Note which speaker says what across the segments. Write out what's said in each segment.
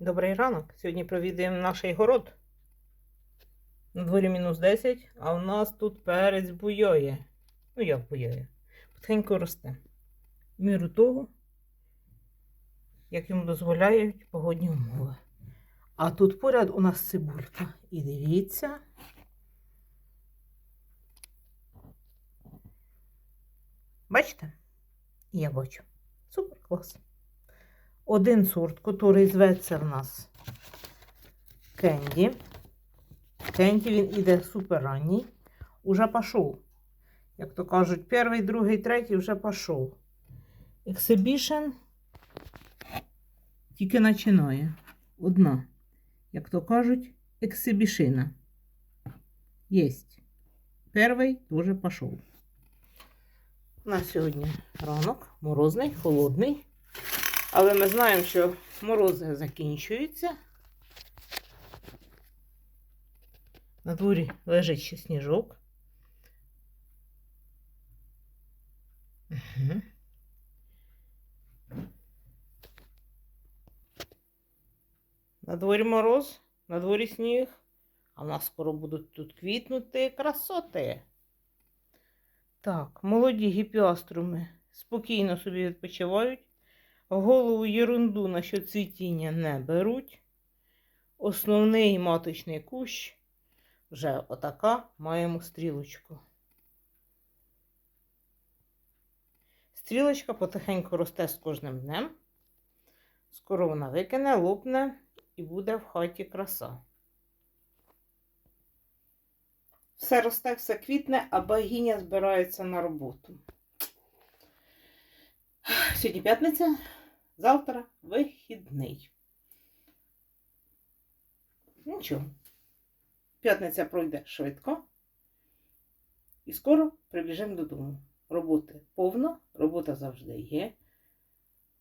Speaker 1: Добрий ранок. Сьогодні провідаємо наш город. На дворі мінус 10, а у нас тут перець буйоє. Ну, як буйоє? Потихеньку росте. В міру того, як йому дозволяють погодні умови. А тут поряд у нас цибулька. І дивіться. Бачите? Я бачу. Супер клас один сорт, який зветься в нас Кенді. Кенді він іде супер ранній. Уже пішов. Як то кажуть, перший, другий, третій вже пішов. Exhibition тільки починає. Одна. Як то кажуть, ексибішина. Єсть. Перший теж пішов. У нас сьогодні ранок, морозний, холодний. Але ми знаємо, що морози закінчуються. На дворі лежить ще сніжок. На дворі мороз, на дворі сніг, а в нас скоро будуть тут квітнути красоти. Так, молоді гіпіаструми спокійно собі відпочивають. Голову єрунду насчет цвітіння не беруть. Основний маточний кущ вже отака маємо стрілочку. Стрілочка потихеньку росте з кожним днем. Скоро вона викине, лопне і буде в хаті краса. Все росте, все квітне, а богиня збирається на роботу. Сьогодні п'ятниця, завтра вихідний. Нічого. П'ятниця пройде швидко. І скоро прибіжимо додому. Роботи повно, робота завжди є.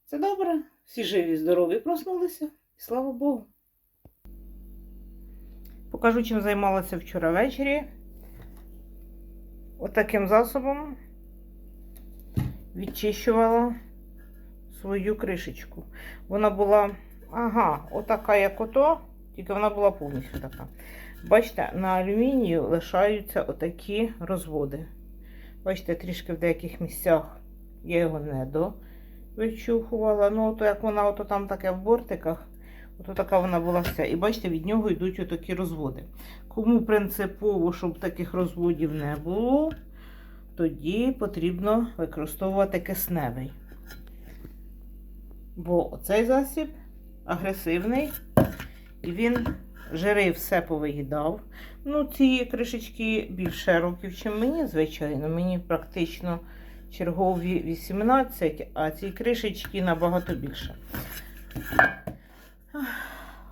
Speaker 1: Це добре. Всі живі, здорові проснулися. І слава Богу. Покажу, чим займалася вчора ввечері. Отаким засобом відчищувала свою кришечку. Вона була, ага, отака, як ото, тільки вона була повністю така. Бачите, на алюмінію лишаються отакі розводи. Бачите, трішки в деяких місцях я його не довичухувала. Ну, ото як вона ото там таке в бортиках, ото така вона була вся. І бачите, від нього йдуть отакі розводи. Кому принципово, щоб таких розводів не було, тоді потрібно використовувати кисневий. Бо оцей засіб агресивний, і він жири все повиїдав. Ну, ці кришечки більше років, ніж мені, звичайно. Мені практично чергові 18, а ці кришечки набагато більше.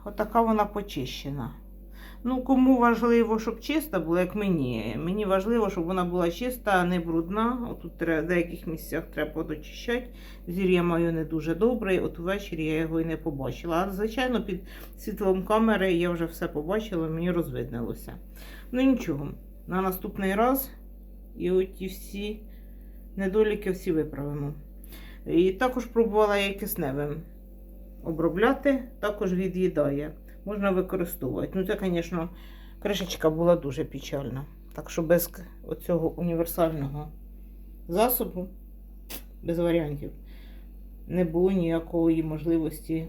Speaker 1: Отака вона почищена. Ну, кому важливо, щоб чиста була, як мені. Мені важливо, щоб вона була чиста, а не брудна. Отут треба, в деяких місцях треба подочищати. Зір я маю не дуже добрий, от ввечері я його і не побачила. А звичайно, під світлом камери я вже все побачила, мені розвиднилося. Ну нічого, на наступний раз і оті всі недоліки всі виправимо. І також пробувала я кисневим обробляти, також від'їдає можна використовувати. Ну, це, звісно, кришечка була дуже печальна. Так що без оцього універсального засобу, без варіантів, не було ніякої можливості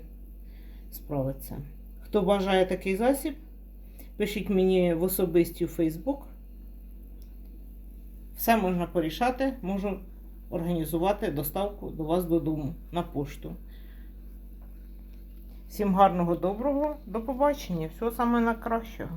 Speaker 1: справитися. Хто бажає такий засіб, пишіть мені в особисті в Facebook. Все можна порішати, можу організувати доставку до вас додому на пошту. Всім гарного, доброго, до побачення. Всього саме найкращого.